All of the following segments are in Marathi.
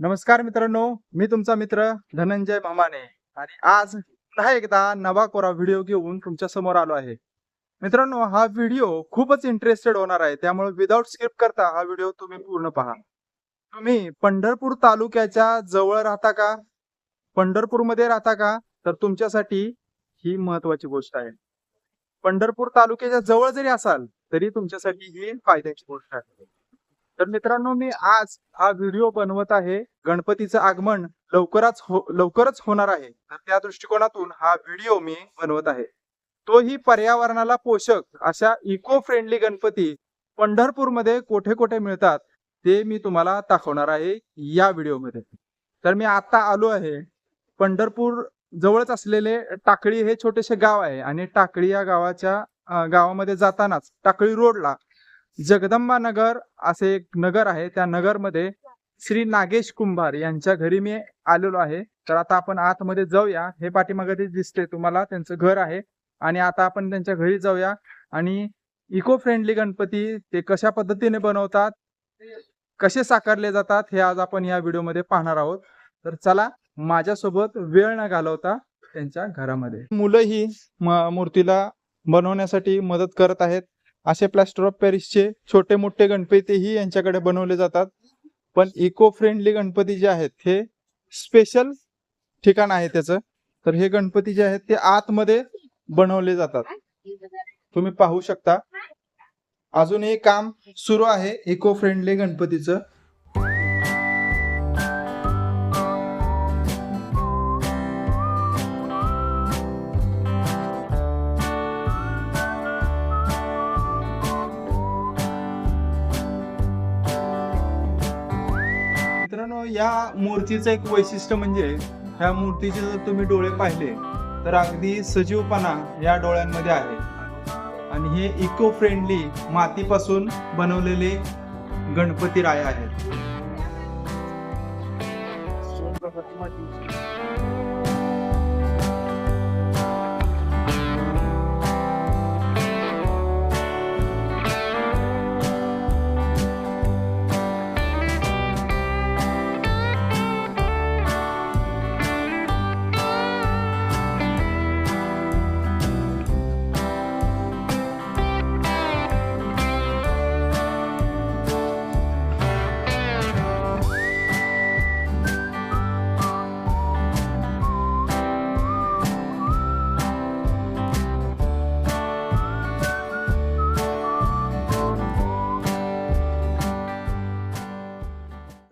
नमस्कार मित्रांनो मी तुमचा मित्र धनंजय मामाने आणि आज पुन्हा एकदा नवा कोरा व्हिडिओ घेऊन तुमच्यासमोर आलो आहे. मित्रांनो हा व्हिडिओ खूपच इंटरेस्टेड होणार आहे त्यामुळे विदाउट स्किप करता हा व्हिडिओ तुम्ही पूर्ण पहा. तुम्ही पंढरपूर तालुक्याच्या जवळ राहता का? पंढरपूरमध्ये राहता का? तर तुमच्यासाठी ही महत्वाची गोष्ट आहे. पंढरपूर तालुक्याच्या जवळ जरी असाल तरी तुमच्यासाठी ही फायद्याची गोष्ट आहे. तर मित्रांनो मी आज हा व्हिडिओ बनवत आहे. गणपतीचं आगमन लवकरच हो लवकरच होणार आहे. तर त्या दृष्टिकोनातून हा व्हिडिओ मी बनवत आहे. तोही पर्यावरणाला पोषक अशा इको फ्रेंडली गणपती पंढरपूरमध्ये कोठे कोठे मिळतात ते मी तुम्हाला दाखवणार आहे या व्हिडिओमध्ये. तर मी आता आलो आहे पंढरपूर जवळच असलेले टाकळी हे छोटेसे गाव आहे. आणि टाकळी या गावाच्या गावामध्ये जातानाच टाकळी रोडला जगदंबा नगर असे एक नगर आहे. त्या नगरमध्ये श्री नागेश कुंभार यांच्या घरी मी आलेलो आहे. तर आता आपण आतमध्ये जाऊया. हे पाठीमागे दिसते तुम्हाला. त्यांचं घर आहे. आणि आता आपण त्यांच्या घरी जाऊया. आणि इको फ्रेंडली गणपती ते कशा पद्धतीने बनवतात कसे साकारले जातात हे आज आपण या व्हिडिओमध्ये पाहणार आहोत. तर चला माझ्यासोबत वेळ न घालवता त्यांच्या घरामध्ये. मुलंही ही मूर्तीला बनवण्यासाठी मदत करत आहेत. असे प्लॅस्टर ऑफ पॅरिसचे छोटे मोठे गणपतीही यांच्याकडे बनवले जातात. पण इको फ्रेंडली गणपती जे आहेत हे स्पेशल ठिकाण आहे त्याचं. तर हे गणपती जे आहेत ते आतमध्ये बनवले जातात. तुम्ही पाहू शकता. अजूनही काम सुरू आहे इको फ्रेंडली गणपतीचं. मित्रांनो या मूर्तीचं एक वैशिष्ट्य म्हणजे ह्या मूर्तीचे जर तुम्ही डोळे पाहिले तर अगदी सजीवपणा या डोळ्यांमध्ये आहे. आणि हे इको फ्रेंडली मातीपासून बनवलेले गणपती राय आहेत.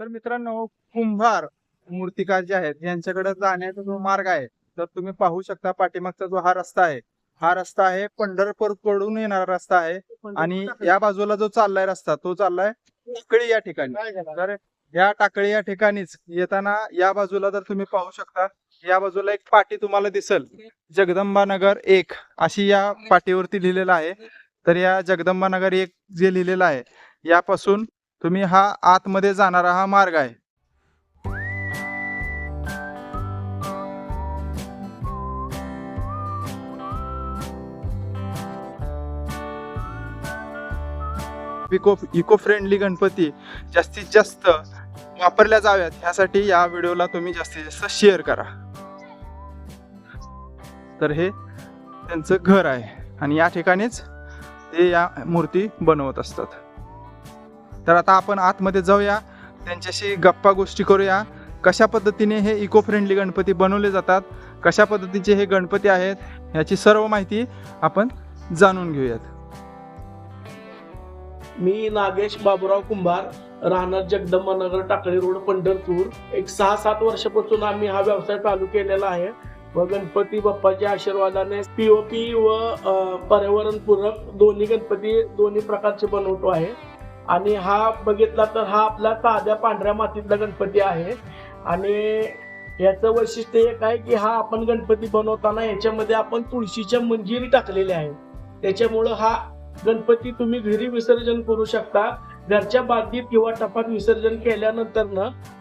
तर मित्रांनो कुंभार मूर्तिकार जे आहेत. यांच्याकडे जाण्याचा जो मार्ग आहे तर तुम्ही पाहू शकता पाठीमागचा जो हा रस्ता आहे. हा रस्ता आहे पंढरपूरकडून येणारा रस्ता आहे. आणि या बाजूला जो चाललाय रस्ता तो चाललाय टाकळी या ठिकाणी. तर या टाकळी या ठिकाणीच येताना या बाजूला जर तुम्ही पाहू शकता या बाजूला एक पाटी तुम्हाला दिसल. जगदंबा नगर एक अशी या पाटीवरती लिहिलेलं आहे. तर या जगदंबा नगर एक जे लिहिलेलं आहे यापासून तुम्ही हा आतमध्ये जाणारा हा मार्ग आहे. इको इको फ्रेंडली गणपती जास्तीत जास्त वापरल्या जाव्यात. ह्यासाठी या व्हिडिओला तुम्ही जास्तीत जास्त शेअर करा. तर हे त्यांचं घर आहे आणि या ठिकाणीच ते या मूर्ती बनवत असतात. तर आता आपण आतमध्ये जाऊया. त्यांच्याशी गप्पा गोष्टी करूया. कशा पद्धतीने हे इको फ्रेंडली गणपती बनवले जातात? कशा पद्धतीचे हे गणपती आहेत? याची सर्व माहिती आपण जाणून घेऊयात. मी नागेश बाबुराव कुंभार राहणार जगदंबानगर टाकळी रोड पंढरपूर. एक सहा सात वर्षापासून आम्ही हा व्यवसाय चालू केलेला आहे. व गणपती बाप्पाच्या आशीर्वादाने पीओपी व पर्यावरणपूरक दोन्ही गणपती दोन्ही प्रकारचे बनवतो आहे. आणि हा बघितला तर हा आपला साध्या पांढऱ्या मातीतला गणपती आहे. आणि याचं वैशिष्ट्य एक आहे की हा आपण गणपती बनवताना याच्यामध्ये आपण तुळशीच्या मंजिरी टाकलेल्या आहेत. त्याच्यामुळं हा गणपती तुम्ही घरी विसर्जन करू शकता. घरच्या बादलीत किंवा टपात विसर्जन केल्यानंतर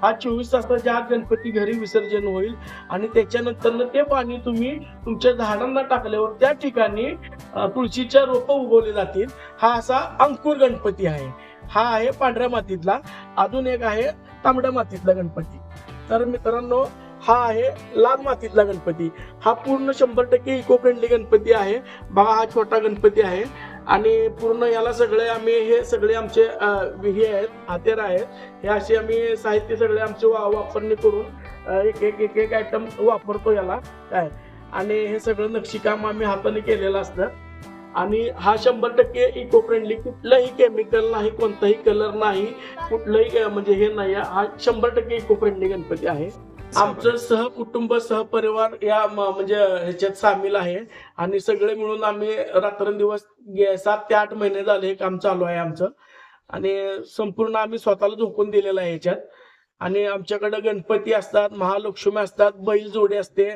हा चोवीस तासाच्या आत गणपती घरी विसर्जन होईल. आणि त्याच्यानंतर ते पाणी तुम्ही तुमच्या झाडांना टाकल्यावर त्या ठिकाणी तुळशीच्या रोपं उगवली जातील. हा असा अंकुर गणपती आहे. हा आहे पांढऱ्या मातीतला. अजून एक आहे तांबड्या मातीतला गणपती. तर मित्रांनो हा आहे लाल मातीतला गणपती. हा पूर्ण शंभर टक्के इको फ्रेंडली गणपती आहे. बघा हा छोटा गणपती आहे. आणि पूर्ण याला सगळे आम्ही हे सगळे आमचे हे आहेत हातेर आहेत. हे असे आम्ही साहित्य सगळे आमचे वा वापरणी करून एक एक एक एक आयटम वापरतो याला. काय? आणि हे सगळं नक्षीकाम आम्ही हाताने केलेलं असतं. आणि हा शंभर टक्के इको फ्रेंडली कुठलंही केमिकल नाही कोणताही कलर नाही कुठलंही म्हणजे हे नाही. हा शंभर टक्के इको फ्रेंडली गणपती आहे. आमचं सहकुटुंब सहपरिवार या म्हणजे ह्याच्यात सामील आहे. आणि सगळे मिळून आम्ही रात्रंदिवस सात ते आठ महिने झाले हे काम चालू आहे आमचं. आणि संपूर्ण आम्ही स्वतःला झोकून दिलेलं आहे ह्याच्यात. आणि आमच्याकडे गणपती असतात महालक्ष्मी असतात बैल जोडे असते.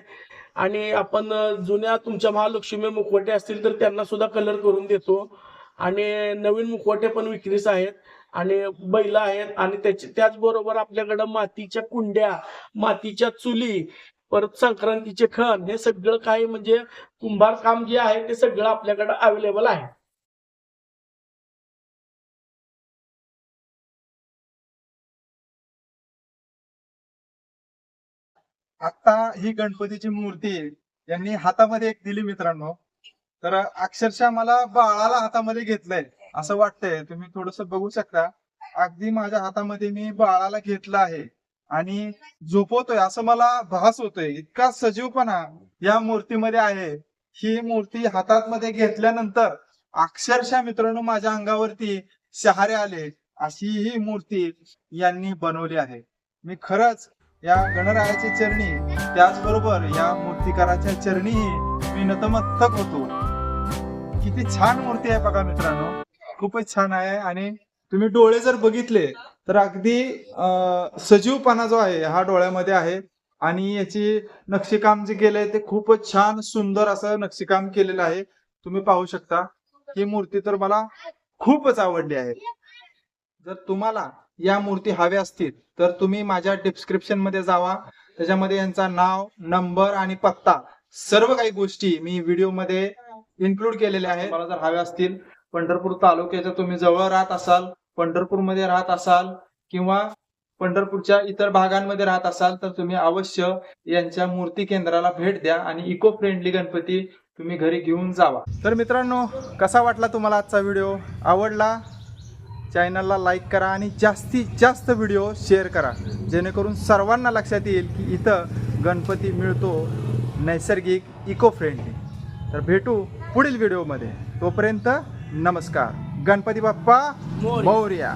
आणि आपण जुन्या तुमच्या महालक्ष्मी मुखवटे असतील तर त्यांना सुद्धा कलर करून देतो. आणि नवीन मुखवटे पण विक्रीस आहेत. आणि बैल आहेत. आणि त्याचे त्याचबरोबर आपल्याकडं मातीच्या कुंड्या मातीच्या चुली परत संक्रांतीचे खण हे सगळं काही म्हणजे कुंभार काम जे आहे ते सगळं आपल्याकडे अवेलेबल आहे. आता ही गणपतीची मूर्ती यांनी हातामध्ये एक दिली मित्रांनो. तर अक्षरशः मला बाळाला हातामध्ये घेतलंय असं वाटतंय. तुम्ही थोडस बघू शकता. अगदी माझ्या हातामध्ये मी बाळाला घेतलं आहे. आणि झोपवतोय असं मला भास होतोय. इतका सजीवपणा या मूर्तीमध्ये आहे. ही मूर्ती हातात मध्ये घेतल्यानंतर अक्षरशः मित्रांनो माझ्या अंगावरती शहारे आले. अशी ही मूर्ती यांनी बनवली आहे. मी खरंच या गणरायाच्या चरणी त्याचबरोबर या मूर्तिकाराच्या चरणीही मी नतमस्तक होतो. किती छान मूर्ती आहे बघा मित्रांनो. खूपच छान आहे आणि तुम्ही डोळे जर बघितले तर अगदी सजीवपणा जो आहे हा डोळ्यामध्ये आहे. आणि याची नक्षीकाम जे केलंय ते खूपच छान सुंदर असं नक्षीकाम केलेलं आहे. तुम्ही पाहू शकता. ही मूर्ती तर मला खूपच आवडली आहे. जर तुम्हाला या मूर्ती हव्या असतील तर तुम्ही माझ्या डिस्क्रिप्शनमध्ये जावा. त्याच्यामध्ये यांचा नाव नंबर आणि पत्ता सर्व काही गोष्टी मी व्हिडिओमध्ये इन्क्लूड केलेल्या आहेत. मला जर हव्या असतील पंढरपूर तालुक्याच्या तुम्ही जवळ राहत असाल पंढरपूरमध्ये राहत असाल किंवा पंढरपूरच्या इतर भागांमध्ये राहत असाल तर तुम्ही अवश्य यांच्या मूर्ती केंद्राला भेट द्या आणि इको फ्रेंडली गणपती तुम्ही घरी घेऊन जावा. तर मित्रांनो कसा वाटला तुम्हाला आजचा व्हिडिओ आवडला? चॅनलला लाईक करा आणि जास्तीत जास्त व्हिडिओ शेअर करा. जेणेकरून सर्वांना लक्षात येईल की इथं गणपती मिळतो नैसर्गिक इको फ्रेंडली तर भेटू पुढील व्हिडिओमध्ये. तोपर्यंत नमस्कार. गणपती बाप्पा मोरया.